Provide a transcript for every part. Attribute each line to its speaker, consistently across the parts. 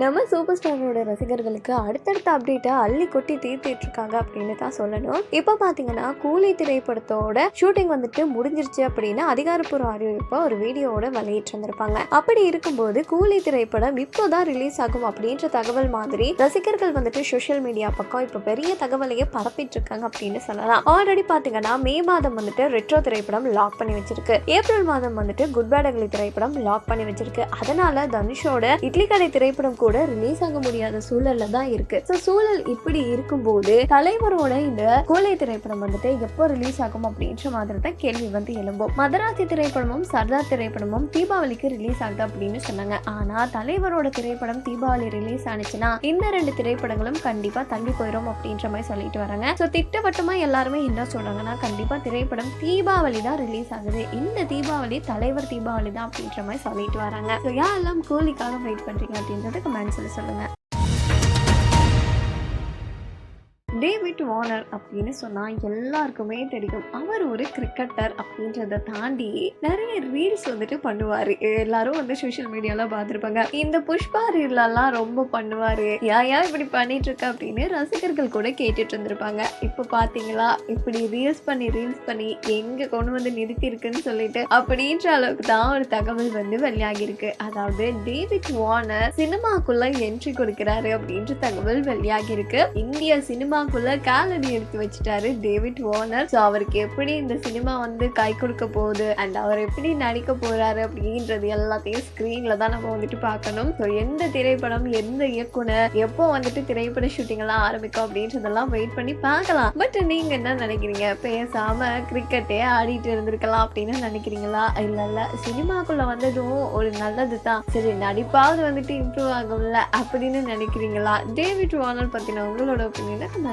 Speaker 1: நம்ம சூப்பர் ஸ்டாரோட ரசிகர்களுக்கு அடுத்தடுத்த அப்டேட்டை அள்ளி கொட்டி தீர்த்திட்டு இருக்காங்க அப்படின்னு தான் சொல்லணும். இப்போ பார்த்தீங்கன்னா கூலி திரைப்படத்தோட ஷூட்டிங் வந்துட்டு முடிஞ்சிருச்சு அப்படின்னு அதிகாரப்பூர்வ அறிவிப்பை ஒரு வீடியோவோட வெளியிட்டு வெளியிட்டிருந்திருப்பாங்க. அப்படி இருக்கும்போது கூலி திரைப்படம் இப்போதான் ரிலீஸ் ஆகும் அப்படின்ற தகவல் மாதிரி ரசிகர்கள் வந்துட்டு சோஷியல் மீடியா பக்கம் இப்போ பெரிய தகவலையே பரப்பிட்டு இருக்காங்க அப்படின்னு சொல்லலாம். ஆல்ரெடி பார்த்தீங்கன்னா மே மாதம் வந்துட்டு ரெட்ரோ திரைப்படம் லாக் பண்ணி வச்சிருக்கு. ஏப்ரல் மாதம் வந்துட்டு குட் பேட் திரைப்படம் லாக் பண்ணி வச்சிருக்கு. அதனால தனுஷோட இட்லி கடை திரைப்படம் கூட ரிலீஸ் ஆக முடியாத சூழல்ல தான் இருக்கு. ஸோ சூழல் இப்படி இருக்கும்போது தலைவரோட இந்த கோலை திரைப்படம் வந்துட்டு எப்போ ரிலீஸ் ஆகும் அப்படின்ற மாதிரி தான் கேள்வி வந்து எழும்பும். மதராசி திரைப்படமும் சர்தார் திரைப்படமும் தீபாவளிக்கு ரிலீஸ் ஆகுது அப்படின்னு சொன்னாங்க. ஆனா தலைவரோட திரைப்படம் தீபாவளி ரிலீஸ் ஆனிச்சுன்னா இந்த ரெண்டு திரைப்படங்களும் கண்டிப்பா தள்ளி போயிடும் அப்படின்ற மாதிரி சொல்லிட்டு வராங்க. ஸோ திட்டவட்டமா எல்லாருமே என்ன சொல்றாங்கன்னா கண்டிப்பா திரைப்படம் தீபாவளி தான் ரிலீஸ் ஆகுது. இந்த தீபாவளி தலைவர் தீபாவளி தான் அப்படின்ற மாதிரி சொல்லிட்டு வராங்க. ஸோ யாரெல்லாம் கோலிக்காக வெயிட் பண்றீங்க அப்படின்றது ஆன்னு சொல்லி சொல்லுங்கள் டேவிட் வார்னர் அப்படின்னு சொன்னால் எல்லாருக்குமே தெரியும். அவர் ஒரு கிரிக்கெட்டர் அப்படின்றத தாண்டி நிறைய ரீல்ஸ் வந்துட்டு பண்ணுவார். எல்லாரும் வந்து சோஷியல் மீடியால பார்த்துருப்பாங்க. இந்த புஷ்பா ரீல்லாம் ரொம்ப பண்ணுவார். ஏன் ஏன் இப்படி பண்ணிட்டு இருக்க அப்படின்னு ரசிகர்கள் கூட கேட்டுட்டு இருந்திருப்பாங்க. இப்போ பார்த்தீங்களா இப்படி ரீல்ஸ் பண்ணி ரீல்ஸ் பண்ணி எங்கே கொண்டு வந்து நிறுத்தி இருக்குன்னு சொல்லிட்டு அப்படின்ற அளவுக்கு தான் ஒரு தகவல் வந்து வெளியாகி இருக்கு அதாவது டேவிட் வார்னர் சினிமாக்குள்ள என்ட்ரி கொடுக்கிறாரு அப்படின்ற தகவல் வெளியாகி இருக்கு இந்திய சினிமாக்குள்ள காலடி எடுத்து வச்சுட்டாரு டேவிட் வார்னர். ஸோ அவருக்கு எப்படி இந்த சினிமா வந்து கை கொடுக்க போகுது? அண்ட் அவர் எப்படி நடிக்க போறாரு அப்படின்றது எல்லாத்தையும் ஸ்க்ரீன்ல தான் நம்ம வந்துட்டு பார்க்கணும். ஸோ எந்த திரைப்படம் எந்த இயக்குனர் எப்போ வந்துட்டு திரைப்பட ஷூட்டிங் எல்லாம் ஆரம்பிக்கும் அப்படின்றதெல்லாம் வெயிட் பண்ணி பார்க்கலாம். பட் நீங்க என்ன நினைக்கிறீங்க? பேசாம கிரிக்கெட்டே ஆடிட்டு இருந்திருக்கலாம் அப்படின்னு நினைக்கிறீங்களா? இல்ல இல்ல. சினிமாக்குள்ள வந்ததும் ஒரு நல்லது தான். சரி நடிப்பாவது வந்துட்டு இம்ப்ரூவ் ஆகும்ல அப்படின்னு நினைக்கிறீங்களா? டேவிட் வார்னர் பத்தின உங்களோட ஒப்பீனியனை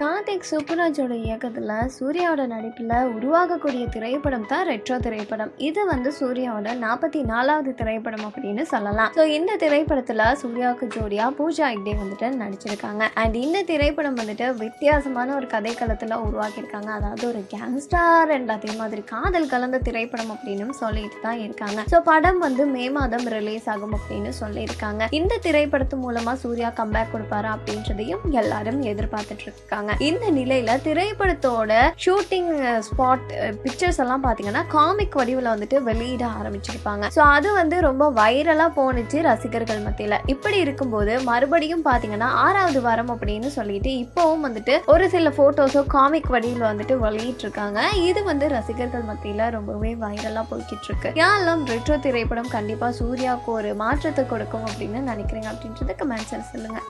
Speaker 1: கார்த்திக் சுப்புராஜோட இயக்கத்தில் சூர்யாவோட நடிப்பில் உருவாகக்கூடிய திரைப்படம் தான் ரெட்ரோ திரைப்படம். இது வந்து சூர்யாவோட நாற்பத்தி நாலாவது திரைப்படம் அப்படின்னு சொல்லலாம். ஸோ இந்த திரைப்படத்தில் சூர்யாவுக்கு ஜோடியாக பூஜா ஹெக்டே வந்துட்டு நடிச்சிருக்காங்க. அண்ட் இந்த திரைப்படம் வந்துட்டு வித்தியாசமான ஒரு கதைக்களத்தில் உருவாக்கியிருக்காங்க. அதாவது ஒரு கேங்ஸ்டார் அண்ட் அதே மாதிரி காதல் கலந்த திரைப்படம் அப்படின்னு சொல்லிட்டு தான் இருக்காங்க. ஸோ படம் வந்து மே மாதம் ரிலீஸ் ஆகும் அப்படின்னு சொல்லியிருக்காங்க. இந்த திரைப்படத்து மூலமாக சூர்யா கம்பேக் கொடுப்பாரு அப்படின்றதையும் எல்லாரும் எதிர்பார்த்துட்டு இருக்காங்க. இந்த நிலையில திரைப்படத்தோட ஷூட்டிங் ஸ்பாட் பிக்சர்ஸ் எல்லாம் பாத்தீங்கன்னா காமிக் வடிவில் வந்துட்டு வெளியிட ஆரம்பிச்சிருப்பாங்க. ஸோ அது வந்து ரொம்ப வைரலா போனுச்சு ரசிகர்கள் மத்தியில. இப்படி இருக்கும்போது மறுபடியும் பாத்தீங்கன்னா ஆறாவது வாரம் அப்படின்னு சொல்லிட்டு இப்போவும் வந்துட்டு ஒரு சில போட்டோஸோ காமிக் வடிவில் வந்துட்டு வெளியிட்டிருக்காங்க. இது வந்து ரசிகர்கள் மத்தியில ரொம்பவே வைரலா போய்கிட்டு இருக்கு யாரெல்லாம் ரெட்ரோ திரைப்படம் கண்டிப்பா சூர்யாவுக்கு ஒரு மாற்றத்தை கொடுக்கும் அப்படின்னு நினைக்கிறீங்க அப்படின்றத கமெண்ட்ஸ் சொல்லுங்க.